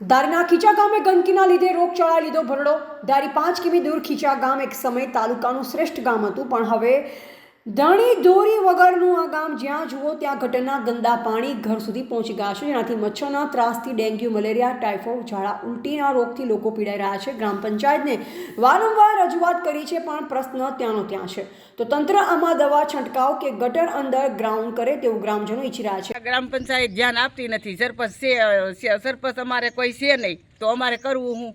ધારીના ખીચા ગામે ગંદકીના લીધે રોગચાળા લીધો ભરડો. દારી પાંચ કિમી દૂર ખીચા ગામ એક સમય તાલુકાનું શ્રેષ્ઠ ગામ હતું, પણ હવે ધણી ધોરી વગરનું આ ગામ જ્યાં જુઓ ત્યાં ગટરના ગંદા પાણી ઘર સુધી પહોંચી ગયા છે. જેનાથી મચ્છરના ત્રાસથી ડેન્ગ્યુ, મલેરિયા, ટાઇફોઇડ, ઝાડા, ઉલટીના રોગથી લોકો પીડાઈ રહ્યા છે. ગ્રામ પંચાયતને વારંવાર રજૂઆત કરી છે, પણ પ્રશ્ન ત્યાંનો ત્યાં છે. તો તંત્ર આમાં દવા છંટકાવ કે ગટર અંદર ગ્રાઉન્ડ કરે તેવું ગ્રામજનો ઈચ્છી રહ્યા છે. ગ્રામ પંચાયત ધ્યાન આપતી નથી. સરપંચ સરપંચ અમારે કોઈ છે નહીં, તો અમારે કરવું હું?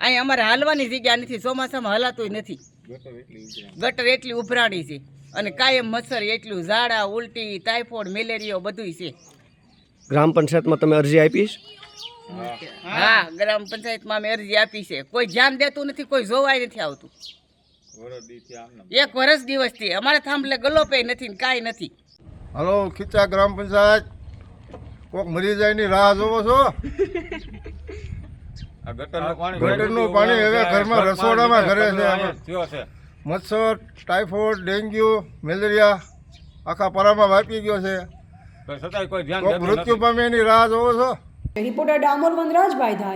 અહીં અમારે હાલવાની જગ્યા નથી ચોમાસામાં હલાતું નથી. ગટર એટલી ઉભરાણી છે અને કાયમ મચ્છર એટલું ઝાડા ઉલટી ટાઇફોઇડ મેલેરિયો બધુંય છે. ગ્રામ પંચાયતમાં તમે અરજી આપીશ હા. ગ્રામ પંચાયતમાં અમે અરજી આપી છે. કોઈ ધ્યાન દેતું નથી કોઈ જોવાય નથી આવતું. એક વર્ષ દિવસથી અમારે થાંભલે ગલોપે નથી ને કાંઈ નથી. હલો ખીચા ગ્રામ પંચાયત. કોક મરી જાય ની રાહ જોવો છો? ગટરનું પાણી હવે ઘરમાં રસોડામાં ઘરે છે મચ્છર ટાઇફોઇડ ડેન્ગ્યુ મેલેરિયા આખા પરામાં વાપી ગયો છે. મૃત્યુ પામે એની રાહ જોવો છો? રિપોર્ટર ડામોર વનરાજભાઈ ધારી